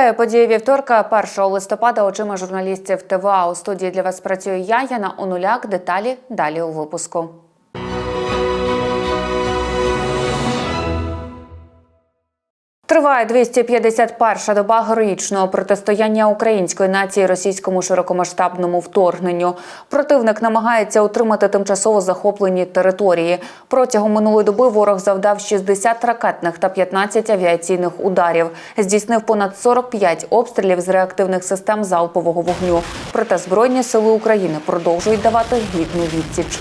Вітаю події вівторка, 1 листопада. Очима журналістів ТВА у студії для вас працює я, Яна Онуляк. Деталі далі у випуску. Триває 251-ша доба героїчного протистояння української нації російському широкомасштабному вторгненню. Противник намагається отримати тимчасово захоплені території. Протягом минулої доби ворог завдав 60 ракетних та 15 авіаційних ударів. Здійснив понад 45 обстрілів з реактивних систем залпового вогню. Проте збройні сили України продовжують давати гідну відсіч.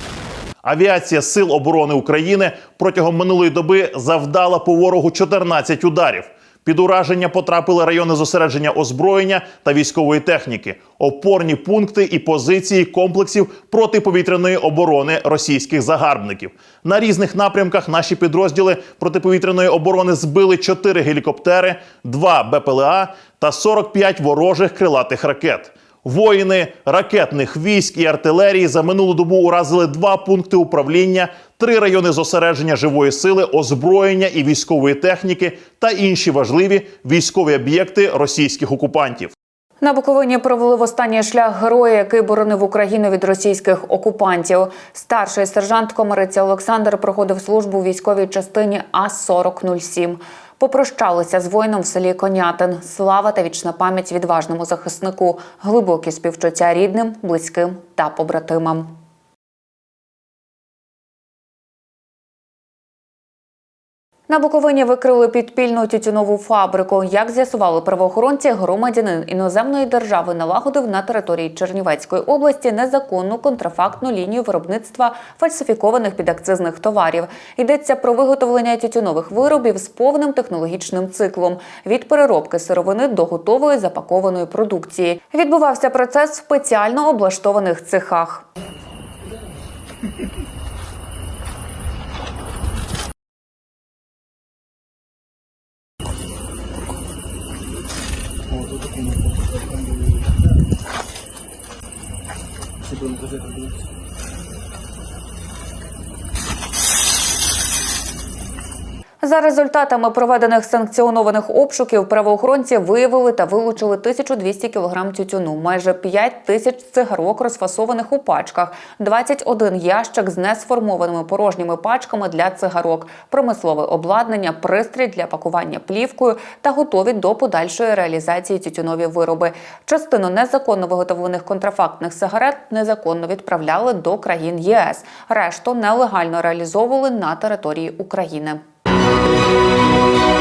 Авіація Сил оборони України протягом минулої доби завдала по ворогу 14 ударів. Під ураження потрапили райони зосередження озброєння та військової техніки, опорні пункти і позиції комплексів протиповітряної оборони російських загарбників. На різних напрямках наші підрозділи протиповітряної оборони збили 4 гелікоптери, 2 БПЛА та 45 ворожих крилатих ракет. Воїни ракетних військ і артилерії за минулу добу уразили два пункти управління, три райони зосередження живої сили, озброєння і військової техніки та інші важливі військові об'єкти російських окупантів. На Буковині провели в останній шлях героя, який боронив Україну від російських окупантів. Старший сержант комериця Олександр проходив службу у військовій частині А 4007 попрощалися з воїном в селі Конятин. Слава та вічна пам'ять відважному захиснику, глибокі співчуття рідним, близьким та побратимам. На Буковині викрили підпільну тютюнову фабрику. Як з'ясували правоохоронці, громадянин іноземної держави налагодив на території Чернівецької області незаконну контрафактну лінію виробництва фальсифікованих підакцизних товарів. Йдеться про виготовлення тютюнових виробів з повним технологічним циклом від переробки сировини до готової запакованої продукції. Відбувався процес в спеціально облаштованих цехах. Результатами проведених санкціонованих обшуків правоохоронці виявили та вилучили 1200 кг тютюну, майже 5 тисяч цигарок, розфасованих у пачках, 21 ящик з несформованими порожніми пачками для цигарок, промислове обладнання, пристрій для пакування плівкою та готові до подальшої реалізації тютюнові вироби. Частину незаконно виготовлених контрафактних сигарет незаконно відправляли до країн ЄС. Решту нелегально реалізовували на території України. Thank you.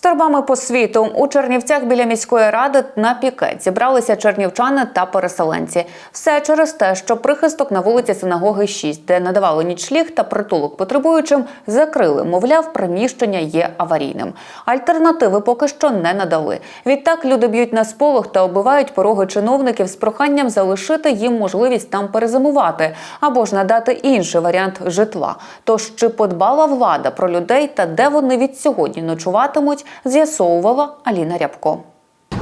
З торбами по світу у Чернівцях біля міської ради на пікет зібралися чернівчани та переселенці. Все через те, що прихисток на вулиці Синагоги 6, де надавали нічліг та притулок потребуючим, закрили. Мовляв, приміщення є аварійним. Альтернативи поки що не надали. Відтак люди б'ють на сполох та оббивають пороги чиновників з проханням залишити їм можливість там перезимувати або ж надати інший варіант житла. Тож чи подбала влада про людей та де вони від сьогодні ночуватимуть? з'ясовувала Аліна Рябко.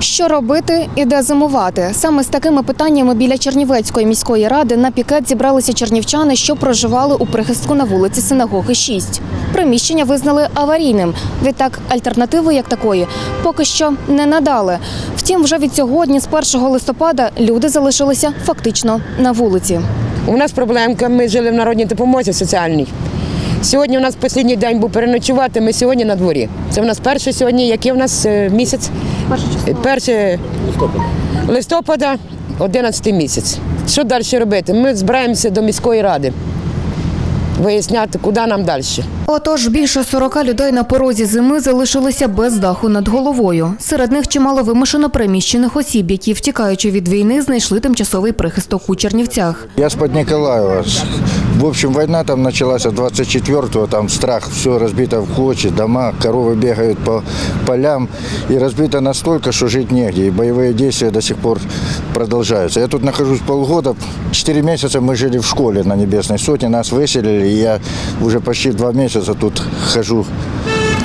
Що робити і де зимувати? Саме з такими питаннями біля Чернівецької міської ради на пікет зібралися чернівчани, що проживали у прихистку на вулиці Синагоги. 6. приміщення визнали аварійним. Відтак альтернативи як такої поки що не надали. Втім, вже від сьогодні, з 1 листопада, люди залишилися фактично на вулиці. У нас проблемка. Ми жили в народній допомозі соціальній. Сьогодні у нас останній день був переночувати. Ми сьогодні на дворі. Це у нас перший сьогодні, який у нас е, місяць, перше листопада, 11 місяць. Що далі робити? Ми збираємося до міської ради виясняти, куди нам далі. Отож, більше 40 людей на порозі зими залишилися без даху над головою. Серед них чимало вимушено переміщених осіб, які, втікаючи від війни, знайшли тимчасовий прихисток у Чернівцях. Я з під Ніколаєва. В общем, війна там почалася 24-го, там страх, все розбито в клочі, дома, корови бігають по полям. і розбито настолько, що жить негде. І бойові действия до сих пор продолжаются. Я тут нахожусь полгода, 4 місяці ми жили в школі на небесній сотне, нас виселили. И я уже почти два месяца тут хожу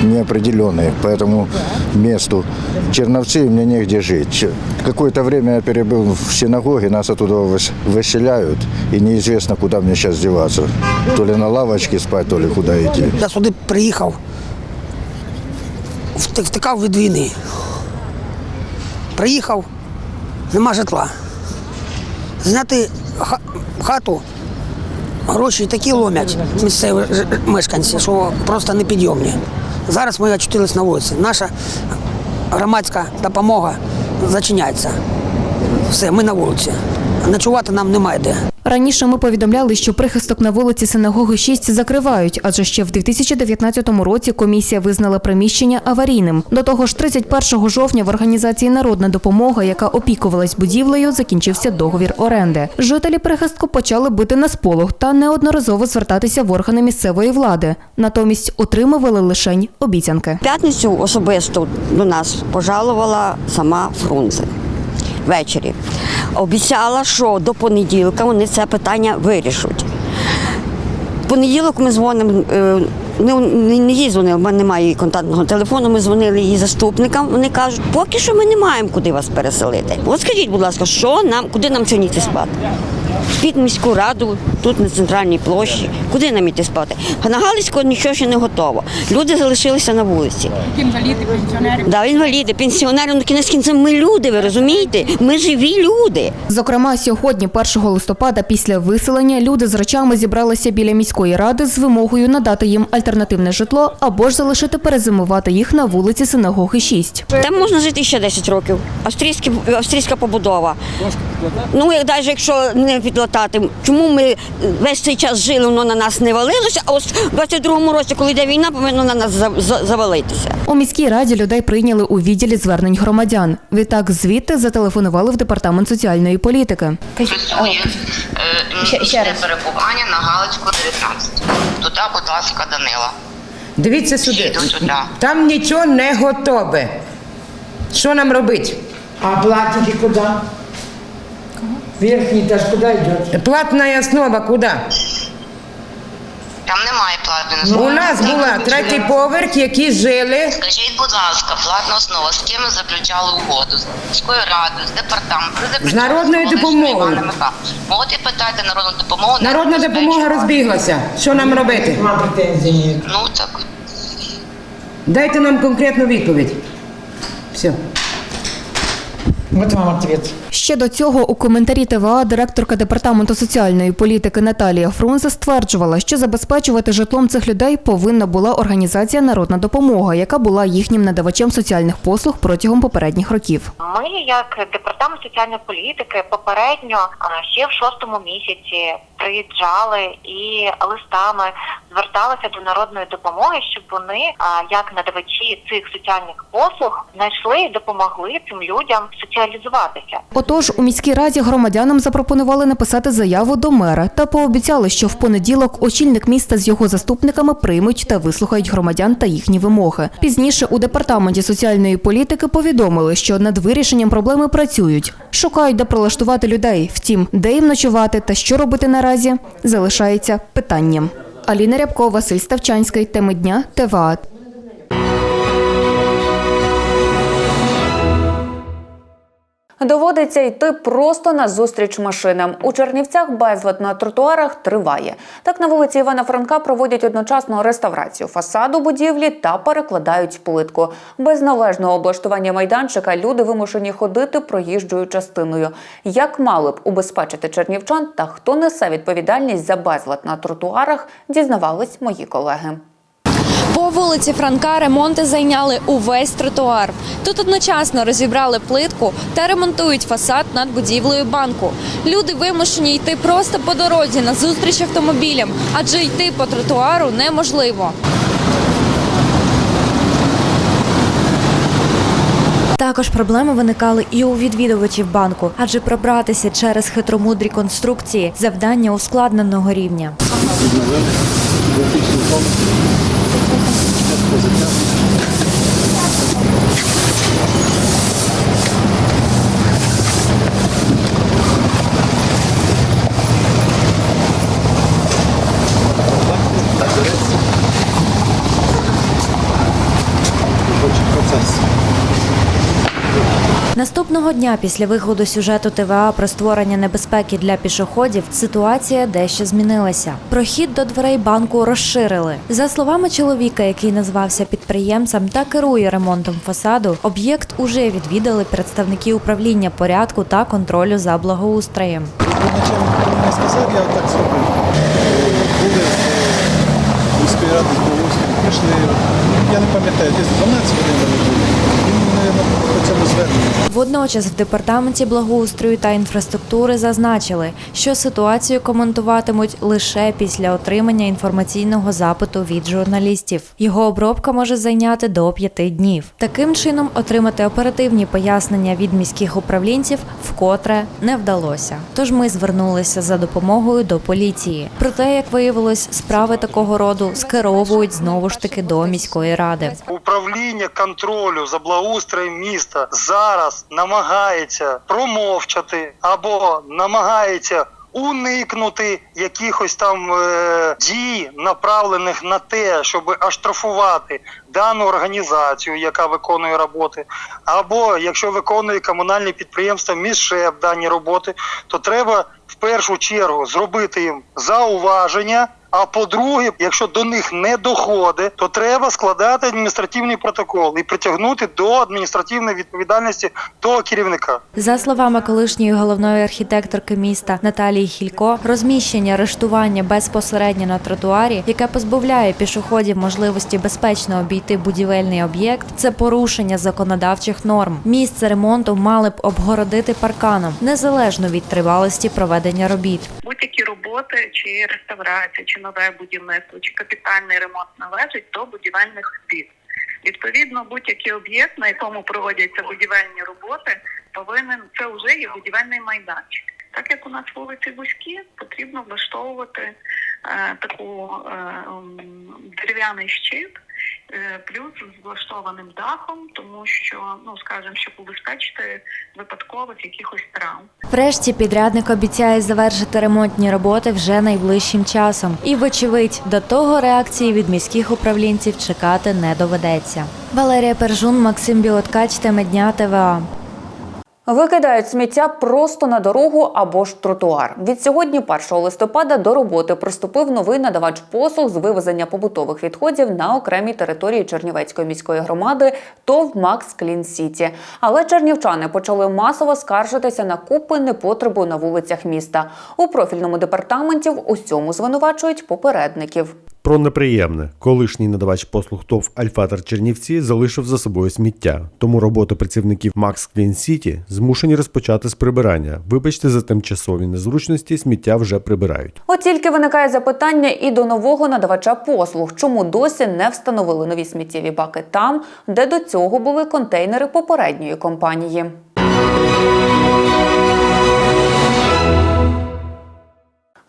неопределенные поэтому месту Черновцы мне негде жить. Какое-то время я перебыл в синагоге, нас оттуда выселяют, и неизвестно, куда мне сейчас деваться. То ли на лавочке спать, то ли куда идти. Я сюди приехал, втекав від війни. Приїхав, нема житла. Зняти хату гроші такі ломять місцеві мешканці, що просто непідйомні. Зараз ми очутились на вулиці. Наша громадська допомога зачиняється. Все, ми на вулиці. Ночувати нам немає де. Раніше ми повідомляли, що прихисток на вулиці Синагоги 6 закривають, адже ще в 2019 році комісія визнала приміщення аварійним. До того ж, 31 жовтня в організації Народна допомога, яка опікувалась будівлею, закінчився договір оренди. Жителі прихистку почали бити на сполох та неодноразово звертатися в органи місцевої влади. Натомість отримували лишень обіцянки. П'ятницю особисто до нас пожалувала сама Фрунзе ввечері. Обіцяла, що до понеділка вони це питання вирішать. В понеділок ми дзвонимо. Не, не, не їй дзвонили, в мене немає її контактного телефону. Ми дзвонили її заступникам. Вони кажуть, поки що ми не маємо куди вас переселити. От скажіть, будь ласка, що нам, куди нам сьогодні спати? Під міську раду, тут на центральній площі. Куди нам іти спати? На Галицького нічого ще не готово. Люди залишилися на вулиці. Інваліди, пенсіонери. Да, інваліди, пенсіонери, ну кінець кінцем ми люди, ви розумієте? Ми живі люди. Зокрема, сьогодні, 1 листопада, після виселення, люди з речами зібралися біля міської ради з вимогою надати їм альтернативне житло або ж залишити перезимувати їх на вулиці Синагоги 6. Там можна жити ще 10 років. Австрійські, австрійська побудова. Ну, як навіть якщо не підлатати, чому ми весь цей час жили, воно на нас не валилося, а ось в 22-му році, коли йде війна, повинно на нас за- за- завалитися. У міській раді людей прийняли у відділі звернень громадян. Відтак звідти зателефонували в департамент соціальної політики. працює е, місце перебування на Галицьку 19. Туди, будь ласка, Данила. Дивіться сюди. Там нічого не готове. Що нам робити? А платники куда? Верхний этаж куда идет? Платна основа куди? Там немає платної У основи. нас була третій поверх, які жили. Скажіть, будь ласка, платна основа, з ким заключали угоду? З міською радою, з департаментом? З народною допомогою. І питайте народну допомогу. не Народна допомога розбіглася. Що нам робити? Нема претензий нет. Ну так. Дайте нам конкретну відповідь. Вот вам ответ. Ще до цього у коментарі ТВА директорка департаменту соціальної політики Наталія Фрунзе стверджувала, що забезпечувати житлом цих людей повинна була організація Народна допомога, яка була їхнім надавачем соціальних послуг протягом попередніх років. Ми, як департамент соціальної політики, попередньо ще в шостому місяці приїжджали і листами зверталися до народної допомоги, щоб вони, як надавачі цих соціальних послуг, знайшли і допомогли цим людям соціалізуватися. Отож, у міській раді громадянам запропонували написати заяву до мера та пообіцяли, що в понеділок очільник міста з його заступниками приймуть та вислухають громадян та їхні вимоги. Пізніше у департаменті соціальної політики повідомили, що над вирішенням проблеми працюють, шукають, де прилаштувати людей. Втім, де їм ночувати та що робити наразі, залишається питанням. Аліна Рябкова, Василь Ставчанський. Теми дня ТВА. Доводиться йти просто на зустріч машинам. У Чернівцях безлад на тротуарах триває. Так на вулиці Івана Франка проводять одночасно реставрацію фасаду будівлі та перекладають плитку. Без належного облаштування майданчика люди вимушені ходити проїжджою частиною. Як мали б убезпечити чернівчан та хто несе відповідальність за безлад на тротуарах, дізнавались мої колеги. По вулиці Франка ремонти зайняли увесь тротуар. Тут одночасно розібрали плитку та ремонтують фасад над будівлею банку. Люди вимушені йти просто по дорозі на зустріч автомобілям, адже йти по тротуару неможливо. Також проблеми виникали і у відвідувачів банку, адже пробратися через хитромудрі конструкції завдання ускладненого рівня. Робочий процес. Наступного дня після виходу сюжету ТВА про створення небезпеки для пішоходів ситуація дещо змінилася. Прохід до дверей банку розширили. За словами чоловіка, який назвався підприємцем та керує ремонтом фасаду, об'єкт уже відвідали представники управління порядку та контролю за благоустроєм. Не сказав, я так зробив. Були міської ради з прийшли, я не пам'ятаю, десь 12 годин вони були. І, по цьому зверненню. Водночас в департаменті благоустрою та інфраструктури зазначили, що ситуацію коментуватимуть лише після отримання інформаційного запиту від журналістів. Його обробка може зайняти до п'яти днів. Таким чином, отримати оперативні пояснення від міських управлінців вкотре не вдалося. Тож ми звернулися за допомогою до поліції. Проте, як виявилось, справи такого роду скеровують знову ж таки до міської ради. Управління контролю за благоустроєм міста зараз намагається промовчати або намагається уникнути якихось там е, дій, направлених на те, щоб оштрафувати дану організацію, яка виконує роботи, або якщо виконує комунальне підприємство міжшеп дані роботи, то треба в першу чергу зробити їм зауваження. А по-друге, якщо до них не доходить, то треба складати адміністративний протокол і притягнути до адміністративної відповідальності того керівника. За словами колишньої головної архітекторки міста Наталії Хілько, розміщення арештування безпосередньо на тротуарі, яке позбавляє пішоходів можливості безпечно обійти будівельний об'єкт, це порушення законодавчих норм. Місце ремонту мали б обгородити парканом, незалежно від тривалості проведення робіт. Будь-які роботи, чи реставрація, чи нове будівництво, чи капітальний ремонт належить до будівельних робіт. Відповідно, будь-який об'єкт, на якому проводяться будівельні роботи, повинен це вже є будівельний майданчик. Так як у нас вулиці вузькі, потрібно влаштовувати е, таку е, дерев'яний щит, плюс з влаштованим дахом, тому що, ну скажімо, щоб убезпечити випадкових якихось травм. Врешті підрядник обіцяє завершити ремонтні роботи вже найближчим часом. І, вочевидь, до того реакції від міських управлінців чекати не доведеться. Валерія Пержун, Максим Білоткач, теми дня ТВА. Викидають сміття просто на дорогу або ж тротуар. Від сьогодні, 1 листопада, до роботи приступив новий надавач послуг з вивезення побутових відходів на окремій території Чернівецької міської громади ТОВ Макс Клін Сіті. Але чернівчани почали масово скаржитися на купи непотребу на вулицях міста. У профільному департаменті в усьому звинувачують попередників. Про неприємне колишній надавач послуг ТОВ Альфатор Чернівці залишив за собою сміття. Тому роботу працівників Макс Клін Сіті змушені розпочати з прибирання. Вибачте за тимчасові незручності, сміття вже прибирають. От тільки виникає запитання і до нового надавача послуг, чому досі не встановили нові сміттєві баки там, де до цього були контейнери попередньої компанії.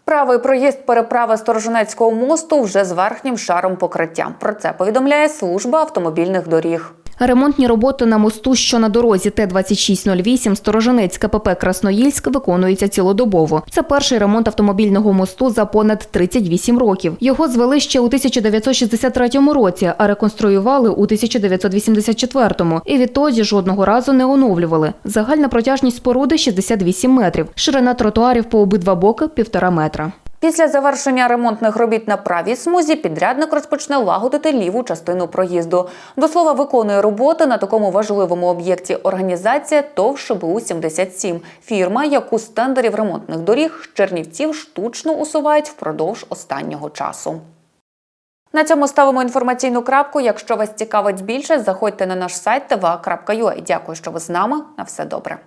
Правий проїзд переправи Сторожинецького мосту вже з верхнім шаром покриття. Про це повідомляє служба автомобільних доріг. Ремонтні роботи на мосту, що на дорозі Т-2608 Сторожинець КПП Красноїльськ виконуються цілодобово. Це перший ремонт автомобільного мосту за понад 38 років. Його звели ще у 1963 році, а реконструювали у 1984 І відтоді жодного разу не оновлювали. Загальна протяжність споруди 68 метрів. Ширина тротуарів по обидва боки – півтора метра. Після завершення ремонтних робіт на правій смузі підрядник розпочне лагодити ліву частину проїзду. До слова, виконує роботи на такому важливому об'єкті організація ТОВ ШБУ 77 фірма, яку з тендерів ремонтних доріг Чернівців штучно усувають впродовж останнього часу. На цьому ставимо інформаційну крапку. Якщо вас цікавить більше, заходьте на наш сайт tva.ua. Дякую, що ви з нами. На все добре.